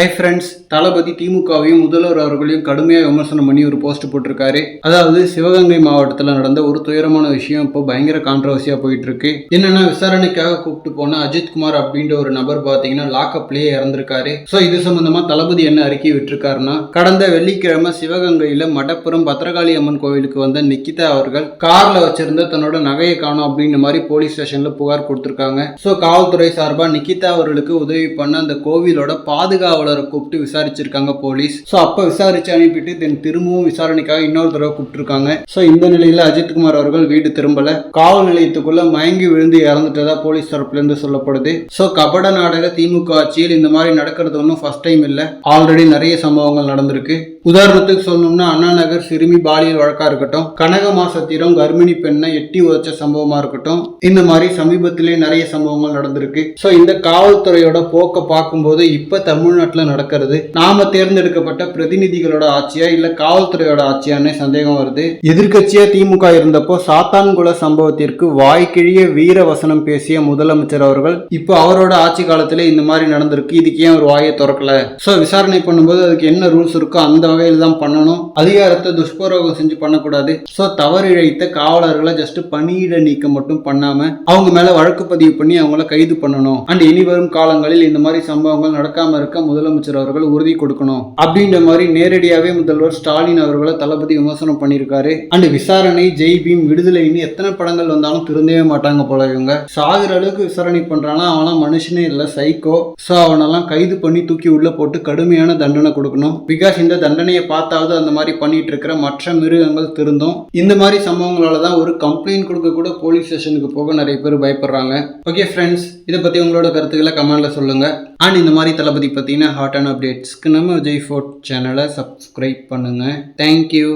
Hi friends தளபதி திமுகவையும் முதல்வர் அவர்களையும் கடுமையாக விமர்சனம் பண்ணி ஒரு போஸ்ட் போட்டிருக்காரு. அதாவது சிவகங்கை மாவட்டத்தில் நடந்த ஒரு துயரமான விஷயம் இப்போ பயங்கர கான்ட்ரவர்சியாக போயிட்டு இருக்கு என்னன்னா விசாரணைக்காக கூப்பிட்டு போன அஜித்குமார் அப்படின்ற ஒரு நபர் பார்த்தீங்கன்னா லாக்அப்லேயே இறந்திருக்காரு. ஸோ இது சம்பந்தமா தளபதி என்ன அறிக்கை விட்டுருக்காருன்னா கடந்த வெள்ளிக்கிழமை சிவகங்கையில் மடப்புறம் பத்திரகாளி அம்மன் கோவிலுக்கு வந்த நிக்கிதா அவர்கள் காரில் வச்சிருந்த தன்னோட நகையை காணும் அப்படின்ற மாதிரி போலீஸ் ஸ்டேஷனில் புகார் கொடுத்துருக்காங்க. ஸோ காவல்துறை சார்பாக நிக்கிதா அவர்களுக்கு உதவி பண்ண அந்த கோவிலோட பாதுகாவலர் கூப்பிட்டு விசாரிச்சிருக்காங்க போலீஸ். ஸோ அப்போ விசாரிச்சு அனுப்பிட்டு தென் திரும்பவும் விசாரணைக்காக இன்னொரு தடவை கூப்பிட்டுருக்காங்க. ஸோ இந்த நிலையில அஜித்குமார் அவர்கள் வீடு திரும்பல. காவல் நிலையத்துக்குள்ள மயங்கி விழுந்து இறந்துட்டதா போலீஸ் தரப்புலேருந்து சொல்லப்படுது. ஸோ கபட நாடக திமுக ஆட்சியில் இந்த மாதிரி நடக்கிறது ஒன்றும் ஃபர்ஸ்ட் டைம் இல்லை. ஆல்ரெடி நிறைய சம்பவங்கள் நடந்திருக்கு. உதாரணத்துக்கு சொல்லணும்னா அண்ணா நகர் சிறுமி பாலியல் வழக்கா இருக்கட்டும் கனக மாசத்திரம் கர்ப்பிணி பெண்ணை எட்டி உதச்ச சம்பவமா இருக்கட்டும் இந்த மாதிரி சமீபத்திலே நிறைய சம்பவங்கள் நடந்திருக்கு. ஸோ இந்த காவல்துறையோட போக்கை பார்க்கும்போது இப்ப தமிழ்நாட்டில் நடக்கிறது நாம தேர்ந்தெடுக்கப்பட்ட பிரதிநிதிகளோட ஆட்சியா இல்ல காவல்துறையோட ஆட்சியான்னு சந்தேகம் வருது. எதிர்க்கட்சியா திமுக இருந்தப்போ சாத்தான்குள சம்பவத்திற்கு வாய்க்கிழிய வீர வசனம் பேசிய முதலமைச்சர் அவர்கள் இப்போ அவரோட ஆட்சி காலத்துல இந்த மாதிரி நடந்திருக்கு இதுக்கு ஏன் ஒரு வாயை திறக்கல? ஸோ விசாரணை பண்ணும்போது அதுக்கு என்ன ரூல்ஸ் இருக்கோ அந்த வகையில் தான் பண்ணணும். அதிகாரத்தை துஷ்பிரயோகம் செஞ்சு பண்ணக்கூடாது. ஸோ தவறு இழைத்த காவலர்களை ஜஸ்ட் பணியிட நீக்கம் மட்டும் பண்ணாம அவங்க மேல வழக்கு பதிவு பண்ணி அவங்கள கைது பண்ணணும். அண்ட் இனி வரும் காலங்களில் இந்த மாதிரி சம்பவங்கள் நடக்காம இருக்க முதலமைச்சர் அவர்கள் உறுதி கொடுக்கணும். அப்படின்ற மாதிரி நேரடியாவே முதல்வர் ஸ்டாலின் அவர்களை தளபதி விமர்சனம் பண்ணியிருக்காரு. அண்ட் விசாரணை ஜெய் பீம் விடுதலைன்னு எத்தனை படங்கள் வந்தாலும் திருந்தவே மாட்டாங்க போல இவங்க சாகுற அளவுக்கு விசாரணை பண்றானா? அவன்லாம் மனுஷனே இல்லை சைக்கோ ஸோ அவனெல்லாம் கைது பண்ணி தூக்கி உள்ள போட்டு கடுமையான தண்டனை கொடுக்கணும். பிகாஸ் இந்த தண்டனையை பார்த்தாவது அந்த மாதிரி பண்ணிட்டு இருக்கிற மற்ற மிருகங்கள் திருந்தும். இந்த மாதிரி சம்பவங்களால தான் ஒரு கம்ப்ளைண்ட் கொடுக்க கூட போலீஸ் ஸ்டேஷனுக்கு போக நிறைய பேர் பயப்படுறாங்க. ஓகே ஃப்ரெண்ட்ஸ் இதை பற்றி உங்களோட கருத்துக்களை கமெண்ட்ல சொல்லுங்க. அண்ட் இந்த மாதிரி தளபதி பற்றின ஹாட் அண்ட் அப்டேட்ஸ்க்கு நம்ம விஜய் ஃபோர்ட் சேனலை சப்ஸ்கிரைப் பண்ணுங்க. Thank you